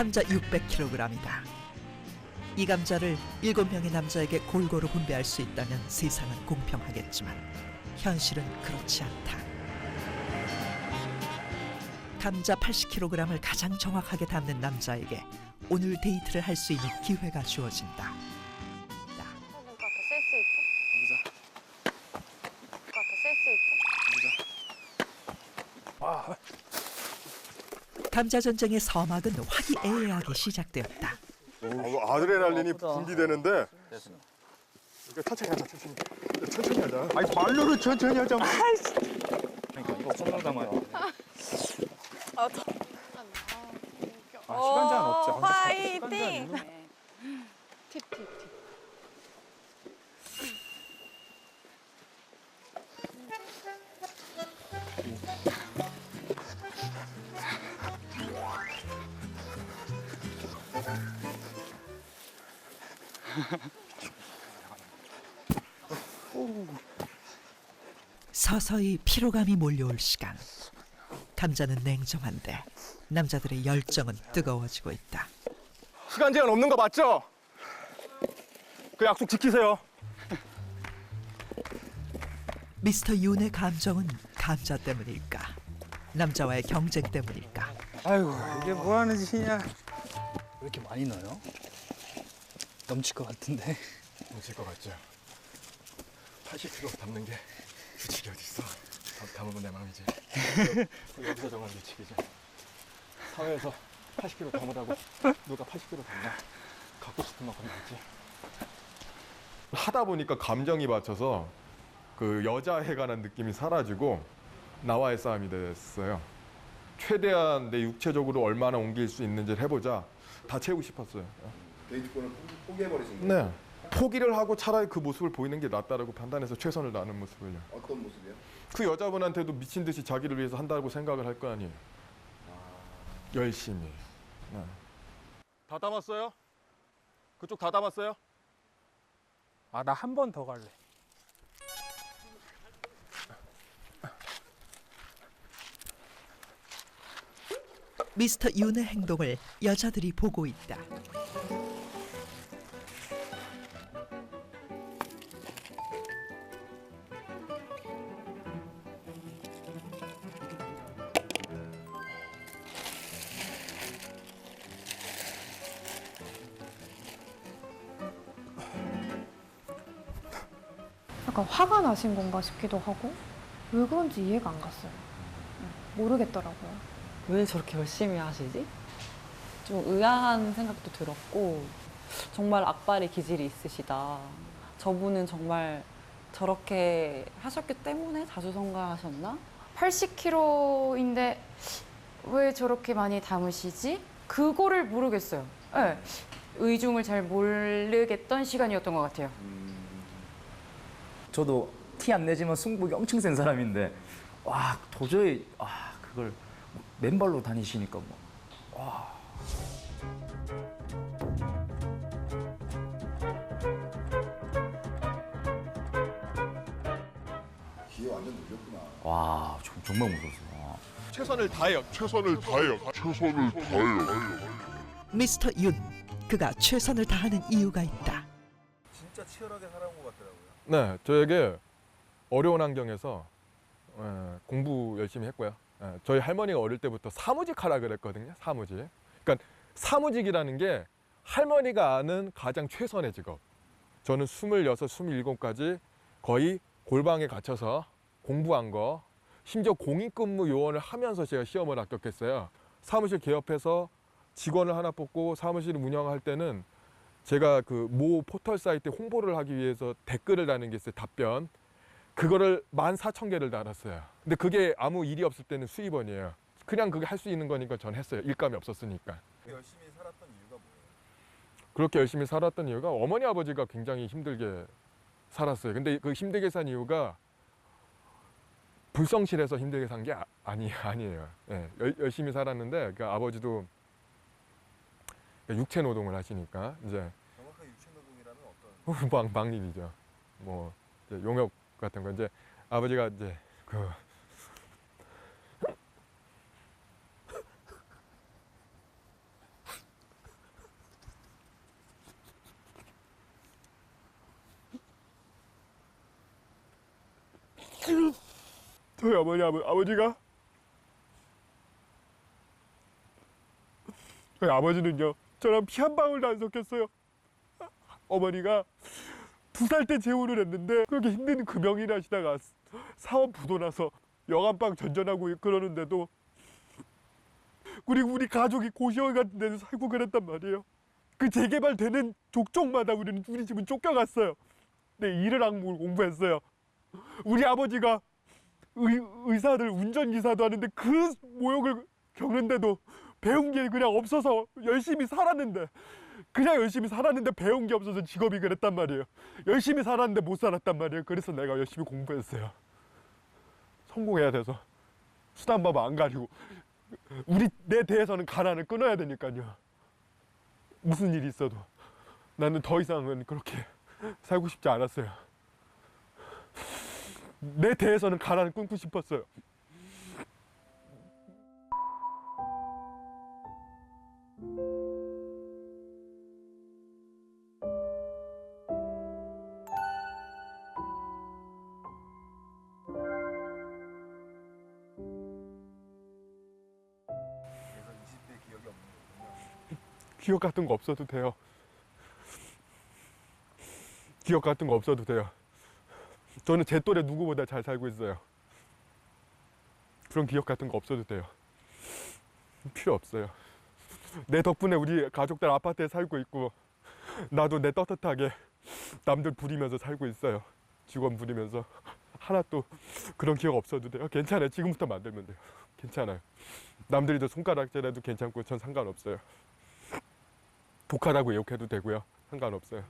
감자 600kg이다. 이 감자를 7명의 남자에게 골고루 분배할 수 있다면 세상은 공평하겠지만 현실은 그렇지 않다. 감자 80kg을 가장 정확하게 담는 남자에게 오늘 데이트를 할 수 있는 기회가 주어진다. 오 감자 전쟁의 서막은 화기애애하게 시작되었다. 어, 아드레날린이 분비되는데 천천히 하자 천천히 천천히 하자 아니 말로는 천천히 하자. 그러니까 이거 담아야 돼. 아, 더. 아, 시간 제한 없지. 아, 화이팅! 서서히 피로감이 몰려올 시간. 감자는 냉정한데 남자들의 열정은 뜨거워지고 있다. 시간 제한 없는 거 맞죠? 그 약속 지키세요 미스터 윤의 감정은 감자 때문일까? 남자와의 경쟁 때문일까? 아이고 이게 뭐 하는 짓이냐. 왜 이렇게 많이 넣어요? 넘칠 것 같은데. 뭉칠 것 같죠? 80kg 담는 게 규칙이 어딨어? 담- 담으면 내 마음이지. 여기서 정한 규칙이지 사회에서 80kg 담으라고 누가 80kg 담나? 갖고 싶은 만큼 담지. 하다 보니까 감정이 받쳐서 그 여자에 관한 느낌이 사라지고 나와의 싸움이 됐어요. 최대한 내 육체적으로 얼마나 옮길 수 있는지를 해보자. 다 채우고 싶었어요 데이트권을 포기해버리신 거예요? 네. 포기를 하고 차라리 그 모습을 보이는 게 낫다라고 판단해서 최선을 다하는 모습을요. 어떤 모습이요? 그 여자분한테도 미친 듯이 자기를 위해서 한다고 생각을 할 거 아니에요. 열심히. 네. 다 담았어요? 그쪽 다 담았어요? 아, 나 한 번 더 갈래. 미스터 윤의 행동을 여자들이 보고 있다. 약간 화가 나신 건가 싶기도 하고 왜 그런지 이해가 안 갔어요. 응, 모르겠더라고요. 왜 저렇게 열심히 하시지? 좀 의아한 생각도 들었고 정말 악발의 기질이 있으시다. 저분은 정말 저렇게 하셨기 때문에 자수성가하셨나? 80kg인데 왜 저렇게 많이 담으시지? 그거를 모르겠어요. 네. 의중을 잘 모르겠던 시간이었던 것 같아요. 저도 티 안 내지만 승부욕이 엄청 센 사람인데 와 도저히 아 그걸 뭐 맨발로 다니시니까 뭐 와. 기회 완전 눌렸구나. 와 정- 정말 무서웠어요. 와. 최선을 다해요. 최선을 다해요. 최선을 다해요. 미스터 윤 그가 최선을 다하는 이유가 있다. 진짜 치열하게 살아온 것 같더라고요. 네, 저에게 어려운 환경에서 예, 공부 열심히 했고요. 예, 저희 할머니가 어릴 때부터 사무직 하라 그랬거든요. 사무직. 그러니까 사무직이라는 게 할머니가 아는 가장 최선의 직업. 저는 26, 27까지 거의 골방에 갇혀서 공부한 거, 심지어 공익근무 요원을 하면서 제가 시험을 합격했어요. 사무실 개업해서 직원을 하나 뽑고 사무실을 운영할 때는 제가 그 모 포털 사이트 홍보를 하기 위해서 댓글을 다는 게 있어요. 답변. 그거를 14,000개를 달았어요. 근데 그게 아무 일이 없을 때는 수입원이에요. 그냥 그게 할 수 있는 거니까 전 했어요. 일감이 없었으니까. 열심히 살았던 이유가 뭐예요? 그렇게 열심히 살았던 이유가 어머니 아버지가 굉장히 힘들게 살았어요. 근데 그 힘들게 산 이유가 불성실해서 힘들게 산 게 아니 아니에요. 예, 열, 열심히 살았는데 그 아버지도 그러니까 육체 노동을 하시니까 이제 정확하게 육체 노동이라면 어떤? 막 막일이죠. 뭐 용역 같은 거 이제 아버지가 이제 그 저희 어머니 아버, 지가 저희 아버지는요 저랑 피 한 방울도 안 섞였어요. 어머니가 두 살 때 재혼을 했는데 그렇게 힘든 금형이나 하시다가 사업 부도 나서 여간방 전전하고 그러는데도 그리고 우리 가족이 고시원 같은 데서 살고 그랬단 말이에요. 그 재개발되는 족족마다 우리는 우리 집은 쫓겨갔어요. 네, 일을 악물 공부했어요. 우리 아버지가 의, 의사들 운전기사도 하는데 그 모욕을 겪는데도 배운 게 그냥 없어서 열심히 살았는데 그냥 열심히 살았는데 배운 게 없어서 직업이 그랬단 말이에요. 열심히 살았는데 못 살았단 말이에요. 그래서 내가 열심히 공부했어요. 성공해야 돼서 수단법 안 가리고 우리 내 대해서는 가난을 끊어야 되니까요. 무슨 일이 있어도 나는 더 이상은 그렇게 살고 싶지 않았어요. 내 대해서는 가난을 끊고 싶었어요. 기억 같은 거 없어도 돼요. 기억 같은 거 없어도 돼요. 저는 제 또래 누구보다 잘 살고 있어요. 그런 기억 같은 거 없어도 돼요. 필요 없어요. 내 덕분에 우리 가족들 아파트에 살고 있고 나도 내 떳떳하게 남들 부리면서 살고 있어요. 직원 부리면서 하나 또 그런 기억 없어도 돼요. 괜찮아요. 지금부터 만들면 돼요. 괜찮아요. 남들이 저 손가락질해도 괜찮고 전 상관없어요. 독하다고 욕해도 되고요. 상관없어요.